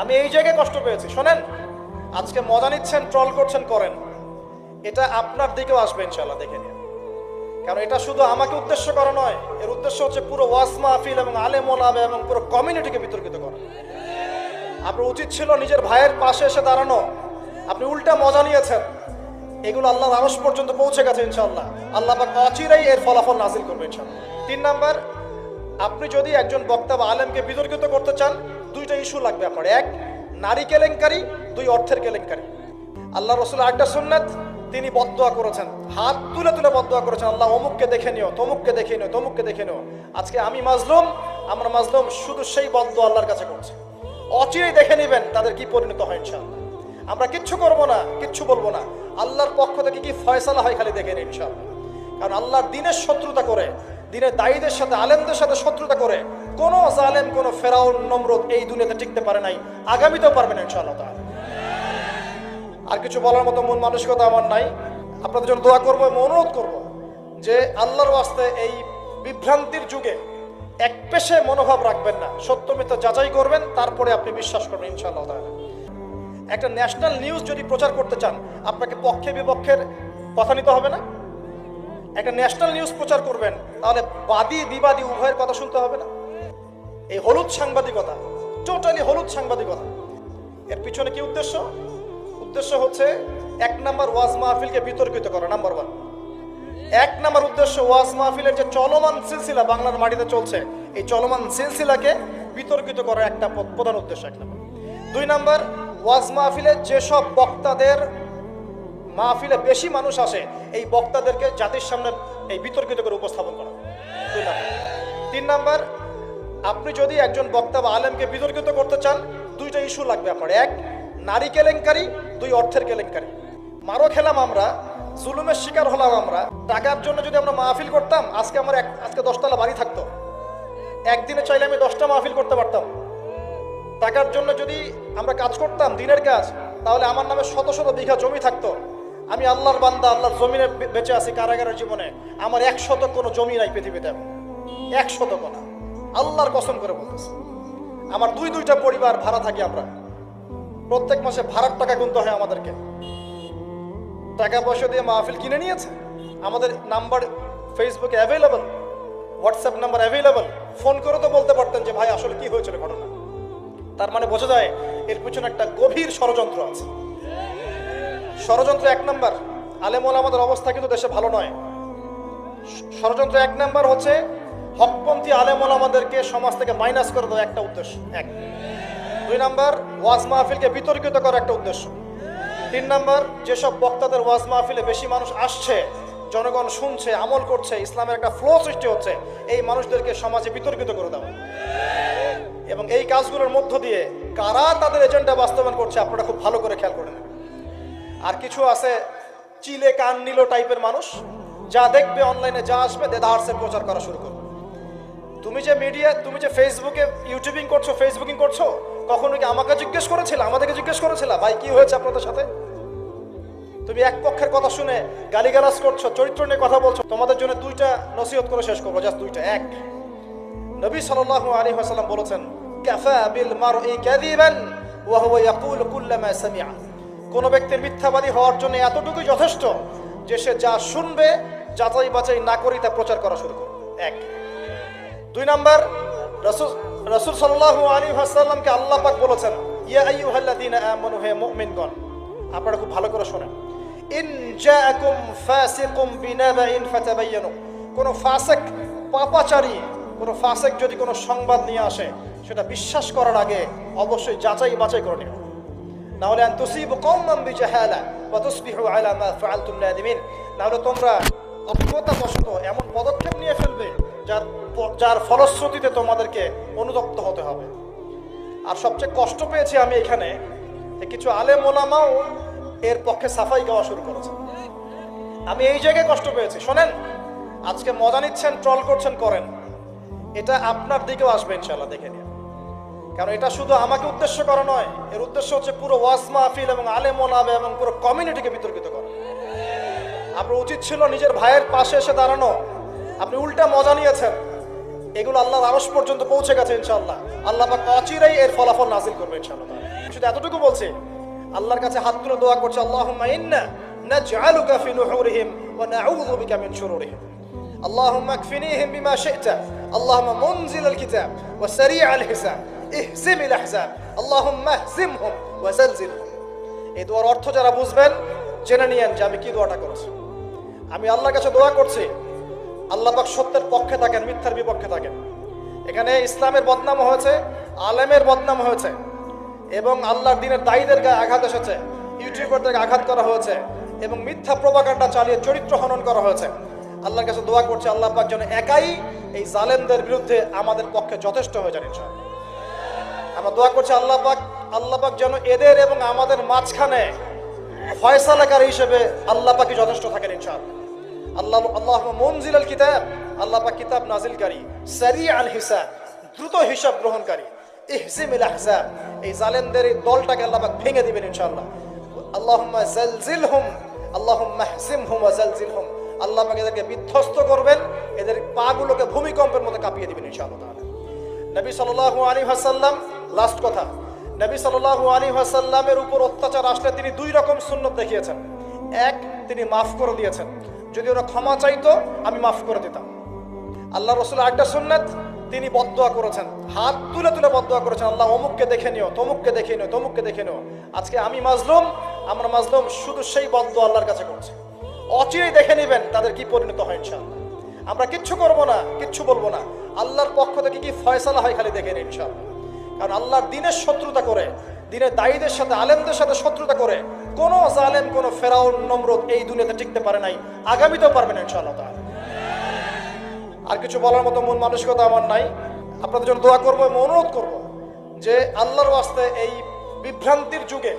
আমি এই জায়গায় কষ্ট পেয়েছি, শোনেন। আজকে মজা নিচ্ছেন ট্রল করছেন, করেন। এটা আপনার দিকেও আসবে ইনশাল্লাহ দেখে নিন। কারণ এটা শুধু আমাকে উদ্দেশ্য করা নয়, এর উদ্দেশ্য হচ্ছে পুরো ওয়াজ মাহফিল এবং আলে ওলামা এবং পুরো কমিউনিটিকে বিতর্কিত করা। আপনার উচিত ছিল নিজের ভাইয়ের পাশে এসে দাঁড়ানো। আপনি উল্টা মজা নিয়েছেন। এগুলো আল্লাহর আরস পর্যন্ত পৌঁছে গেছে ইনশাল্লাহ আল্লাহ পাক অচিরেই এর ফলাফল নাজিল করবে ইনশাল্লাহ তিন নাম্বার, আপনি যদি একজন বক্তা বা আলেমকে বিতর্কিত করতে চান দুইটা ইস্যু লাগবে আপনার এক, নারী কেলেঙ্কারি, দুই, অর্থের কেলেঙ্কারি। আল্লাহ রসুল আড্ডা সুন্নাত, তিনি বদদোয়া করেছেন। হাত তুলে তুলে বদদোয়া করেছেন। আল্লাহ অমুককে দেখে নিও, তমুককে দেখে নিও, তমুককে দেখে নিও। আজকে আমি মাজলুম, আমরা মাজলুম শুধু সেই বদদোয়া আল্লাহর কাছে করছে। অচিরেই দেখে নেবেন তাদের কি পরিণত হয় ইনশাআল্লাহ। আমরা কিচ্ছু করব না, কিচ্ছু বলব না। আল্লাহর পক্ষ থেকে কি ফয়সালা হয় খালি দেখে নিন ইনশাআল্লাহ। কারণ আল্লাহর দিনের শত্রুতা করে দিনের দায়ীদের সাথে, আলেমদের সাথে শত্রুতা করে কোন জালেম, কোন ফেরাউন নমরুদ এই দুনিয়াতে টিকতে পারে নাই, আগামীতেও পারবে না ইনশাআল্লাহ আর কিছু বলার মতো মন মানসিকতা আমার নাই। আপনাদের জন্য দোয়া করব এবং অনুরোধ করব যে আল্লাহর ওয়াস্তে এই বিভ্রান্তির যুগে এক পেশে মনোভাব রাখবেন না সত্য মিথ্যা যাচাই করবেন, তারপরে আপনি বিশ্বাস করবেন ইনশাআল্লাহ একটা ন্যাশনাল নিউজ যদি প্রচার করতে চান, আপনাকে পক্ষে বিপক্ষের কথা নিতে হবে না? একটা ন্যাশনাল নিউজ প্রচার করবেন, তাহলে বাদী বিবাদী উভয়ের কথা শুনতে হবে না। এই হলুদ সাংবাদিকতা টোটালি হলুদ সাংবাদিকতা, এর পিছনে কি উদ্দেশ্য? উদ্দেশ্য হচ্ছে এক নাম্বার ওয়াজ মাহফিলকে বিতর্কিত করা নাম্বার ওয়ান এক নাম্বার উদ্দেশ্য ওয়াজ মাহফিলের যে চলমান সিলসিলা বাংলার মাটিতে চলছে, এই চলমান সিলসিলাকে বিতর্কিত করার একটা প্রধান উদ্দেশ্য এক নাম্বার। দুই নাম্বার, ওয়াজ মাহফিলে যেসব বক্তাদের মাহফিলে বেশি মানুষ আসে এই বক্তাদেরকে জাতির সামনে এই বিতর্কিত করে উপস্থাপন করা। দুই তিন নাম্বার, আপনি যদি একজন বক্তা বা আলেমকে বিতর্কিত করতে চান, দুইটা ইস্যু লাগবে আপনার। এক, নারী কেলেঙ্কারি, দুই, অর্থের কেলেঙ্কারি। মারো খেলাম আমরা, জুলুমের শিকার হলাম আমরা, টাকার জন্য যদি আমরা মাহফিল করতাম, আজকে আমার এক, আজকে দশতলা বাড়ি থাকতো। একদিনে চাইলে আমি দশটা মাহফিল করতে পারতাম। টাকার জন্য যদি আমরা কাজ করতাম, দিনের কাজ, তাহলে আমার নামে শত শত বিঘা জমি থাকতো। আমি আল্লাহর বান্দা, আল্লাহর জমিনে বেঁচে আছি কারাগারের জীবনে। আমার এক শত কোনো জমি নাই পৃথিবীতে এক শত না। আল্লাহর কসম করে বলতেছি। আমার দুই দুইটা পরিবার, ভাড়া থাকি আমরা। প্রত্যেক মাসে ভাড়ার টাকা গুনতে হয় আমাদেরকে। টাকা পয়সা দিয়ে মাহফিল কিনে নিয়েছে। আমাদের নাম্বার ফেসবুকে available WhatsApp number available phone করে তো বলতে পারতেন যে, ভাই, আসলে কি হয়েছিল ঘটনা? তার মানে বোঝা যায়, এর পিছনে একটা গভীর ষড়যন্ত্র আছে। ষড়যন্ত্র এক নাম্বার। আলেমল আমাদের অবস্থা কিন্তু দেশে ভালো নয়। ষড়যন্ত্র এক নাম্বার হচ্ছে, হকপন্থী আলেমল আমাদেরকে সমাজ থেকে মাইনাস করে দেওয়া একটা উদ্দেশ্য, এক। দুই নাম্বার, ওয়াজ মাহফিলকে বিতর্কিত করার একটা উদ্দেশ্য। তিন নাম্বার, যেসব বক্তাদের ওয়াজ মাহফিলে বেশি মানুষ আসছে, জনগণ শুনছে, আমল করছে, ইসলামের একটা ফ্লো সৃষ্টি হচ্ছে, এই মানুষদেরকে সমাজে বিতর্কিত করে দেওয়া। এবং এই কাজগুলোর মধ্য দিয়ে কারা তাদের এজেন্ডা বাস্তবায়ন করছে, আপনারা খুব ভালো করে খেয়াল করে নেবেন। আর কিছু আছে, চিলে কান নিল টাইপের মানুষ, যা দেখবে অনলাইনে যা আসবে দেদার্সে প্রচার করা শুরু করবে। তুমি যে মিডিয়া তুমি যে ফেসবুকে ইউটিউবিং করছ ফেসবুকিং করছ, কখনো কি আমাকে জিজ্ঞেস করেছিল? আমাদেরকে জিজ্ঞেস করেছিল? ভাই, কি হয়েছে আপনাদের সাথে? তুমি এক পক্ষের কথা শুনে গালিগালাজ করছ, চরিত্র নিয়ে কথা বলছো, তোমাদের জন্য দুইটা নসিহত করে শেষ করব জাস্ট দুইটা। এক, নবী সাল্লাল্লাহু আলাইহি ওয়াসাল্লাম বলেছেন, কাফা বিল মারই কাযিবান ওয়া হুয়া ইয়াকুলু কুল্লামা সামিআ। কোন ব্যক্তির মিথ্যাবাদী হওয়ার জন্য এতটুকুই যথেষ্ট যে সে যা শুনবে, যাচাই বাছাই না করেই তা প্রচার করা শুরু করবে। এক। দুই নাম্বার, রাসূল রাসূল সাল্লাল্লাহু আলাইহি ওয়াসাল্লামকে আল্লাহ পাক বলেছেন, ইয়া আইয়ুহাল্লাযীনা আমানু, হে মুমিনগণ আপনারা খুব ভালো করে শুনেন। ইন জাআকুম ফাসিকুম বিনাবাইন ফাতাবায়ানু কোন ফাসিক পাপাচারী, কোন ফাসিক যদি কোনো সংবাদ নিয়ে আসে, সেটা বিশ্বাস করার আগে অবশ্যই যাচাই বাছাই করে নেবেন নাহলে তুসিবু কওমান বিজাহালা ওয়া তুসবিহু আলা মা ফাআলতুম নাদিমিন। নাহলে তোমরা অজ্ঞতাবশত এমন পদক্ষেপ নিয়ে ফেলবে যার যার ফলশ্রুতিতে তোমাদেরকে অনুতপ্ত হতে হবে। আর সবচেয়ে কষ্ট পেয়েছি আমি এখানে কিছু আলেম ওলামাও এর পক্ষে সাফাই গাওয়া শুরু করেছে। আমি এই জায়গায় কষ্ট পেয়েছি। শোনেন, আজকে মজা নিচ্ছেন, ট্রল করছেন, করেন। এটা আপনার দিকেও আসবে ইনশাল্লাহ দেখে নিন। কারণ এটা শুধু আমাকে উদ্দেশ্য করা নয়, এর উদ্দেশ্য হচ্ছে পুরো ওয়াজ মাহফিল এবং আলেমোলাবে এবং পুরো কমিউনিটিকে বিতর্কিত করা। আপনার উচিত ছিল নিজের ভাইয়ের পাশে এসে দাঁড়ানো। আপনি উল্টা মজা নিয়েছেন। এগুলো আল্লাহর আরস পর্যন্ত পৌঁছে গেছে ইনশাল্লাহ আল্লাহ বা অচিরাই এর ফলাফল নাজিল করবে ইনশাল্লাহ শুধু এতটুকু বলছি, আল্লাহর কাছে হাত তুলে দোয়া করছে, আল্লাহুম্মা ইন্না নাজআলুকা ফি নুহুরিহিম ওয়া নাউযু বিকা মিন শুরুরিহিম আল্লাহুম্মা আকফিনিহিম বিমা শি'তা। আল্লাহুম্মা মুনজিলাল কিতাব ওয়া সারি'আল হিসাব। ইহজিম ইল আহজাব, আল্লাহুম্মা ইহজিমহুম ওয়া জালজিলহুম এই দোয়ার অর্থ যারা বুঝবেন, জেনে নিয়েন যে আমি কি দোয়াটা করছি। আমি আল্লাহর কাছে দোয়া করছি, আল্লাহ পাক সত্যের পক্ষে থাকেন, মিথ্যার বিপক্ষে থাকেন। এখানে ইসলামের বদনাম হয়েছে, আলেমের বদনাম হয়েছে, এবং আল্লাহর দিনের দায়ীদের গায়ে আঘাত এসেছে ইউটিউবারদেরকে আঘাত করা হয়েছে, এবং মিথ্যা প্রবাকাণ্ডা চালিয়ে চরিত্র হনন করা হয়েছে। আল্লাহর কাছে দোয়া করছে, আল্লাহ পাক যেন একাই এই জালেমদের বিরুদ্ধে আমাদের পক্ষে যথেষ্ট হয়ে যান ইনশাআল্লাহ। আমরা দোয়া করছি আল্লাহ পাক আল্লাহ পাক যেন এদের এবং আমাদের মাঝখানে ফয়সালাকারী হিসেবে আল্লাহ পাকই যথেষ্ট থাকেন ইনশাআল্লাহ। আল্লাহ আল্লাহ মনজিল আল কিতাব, আল্লাহ পাক কিতাব নাজিলকারী সারি আল হিসাব, দ্রুত হিসাব গ্রহণকারী ইহজিম ইল আহজাব, এই জালেমদের এই দলটাকে আল্লাহ পাক ভেঙে দিবেন ইনশাআল্লাহ। আল্লাহুম্মা জালজিলহুম, আল্লাহুম্মা হজিমহুম ওয়া জালজিলহুম, আল্লাহ পাক এদেরকে বিধ্বস্ত করবেন, এদের পাগুলোকে ভূমিকম্পের মতো কাঁপিয়ে দিবেন ইনশাআল্লাহ তাআলা। নবী সাল্লাল্লাহু আলাইহি ওয়াসাল্লাম লাস্ট কথা, নবী সাল্লাল্লাহু আলাইহি ওয়াসাল্লামের উপর অত্যাচার আসলে তিনি দুই রকম সুন্নত দেখিয়েছেন। এক, তিনি মাফ করে দিয়েছেন। যদি ওরা ক্ষমা চাইতো, আমি মাফ করে দিতাম। আল্লাহ রসুল আরেকটা সুন্নাত, তিনি বদদোয়া করেছেন। হাত তুলে তুলে বদদোয়া করেছেন। আল্লাহ অমুককে দেখে নিও, তমুককে দেখে নিও, তমুককে দেখে নিও। আজকে আমি মাজলুম, আমরা মাজলুম শুধু সেই বদদোয়া আল্লাহর কাছে করছে। অচিরেই দেখে নেবেন তাদের কি পরিণত হয় ইনশাআল্লাহ। আমরা কিচ্ছু করব না, কিচ্ছু বলব না। আল্লাহর পক্ষ থেকে কি ফয়সালা হয় খালি দেখেন নিন ইনশাআল্লাহ। কারণ আল্লাহর দিনের শত্রুতা করে, দিনের দায়ীদের সাথে, আলেমদের সাথে শত্রুতা করে, কোন জালেম, কোন ফেরাউন নমরুদ এই দুনিয়াতে টিকতে পারে নাই, আগামীতেও পারবে না আর কিছু বলার মতো মন মানসিকতা আমার নাই। আপনাদের জন্য দোয়া করব এবং অনুরোধ করব যে আল্লাহর ওয়াস্তে এই বিভ্রান্তির যুগে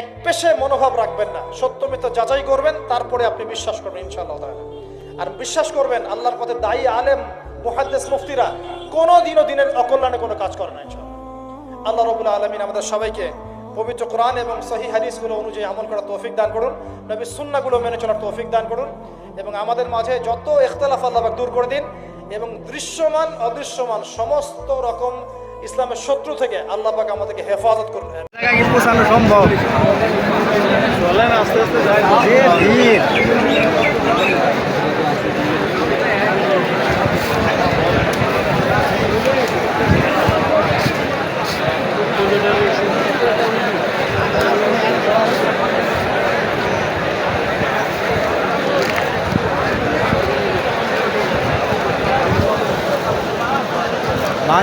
এক পেশে মনোভাব রাখবেন না সত্য যাচাই করবেন, তারপরে আপনি বিশ্বাস করবেন ইনশাআল্লাহ তাআলা। আর বিশ্বাস করবেন আল্লাহর পথে দায়ী আলেম মুহাদ্দিস মুফতিরা কোনো দিনও দিনের অকল্যাণে কোনো কাজ করে না আল্লাহ রবুল আলমিন আমাদের সবাইকে পবিত্র কোরআন এবং সহি হাদিসগুলো অনুযায়ী আমল করার তৌফিক দান করুন নবী সুন্নাগুলো মেনে চলার তৌফিক দান করুন এবং আমাদের মাঝে যত ইখতলাফ আল্লাহ দূর করে দিন এবং দৃশ্যমান অদৃশ্যমান সমস্ত রকম ইসলামের শত্রু থেকে আল্লাহ পাক আমাদেরকে হেফাজত করুন। জায়গায় কি পৌঁছানো সম্ভব। চলেন আস্তে আস্তে যাই ভিড়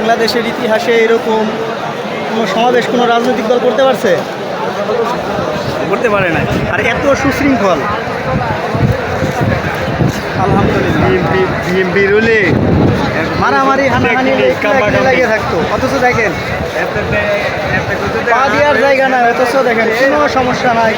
বাংলাদেশের ইতিহাসে এরকম কোনো সমাবেশ কোনো রাজনৈতিক দল করতে পারছে? করতে পারে না আর এত সুশৃঙ্খল। আলহামদুলিল্লাহ। বিএমপি রুলে মারামারি হানাহানি থাকতো। অথচ দেখেন পা দেওয়ার জায়গা অথচ দেখেন কোনো সমস্যা নাই।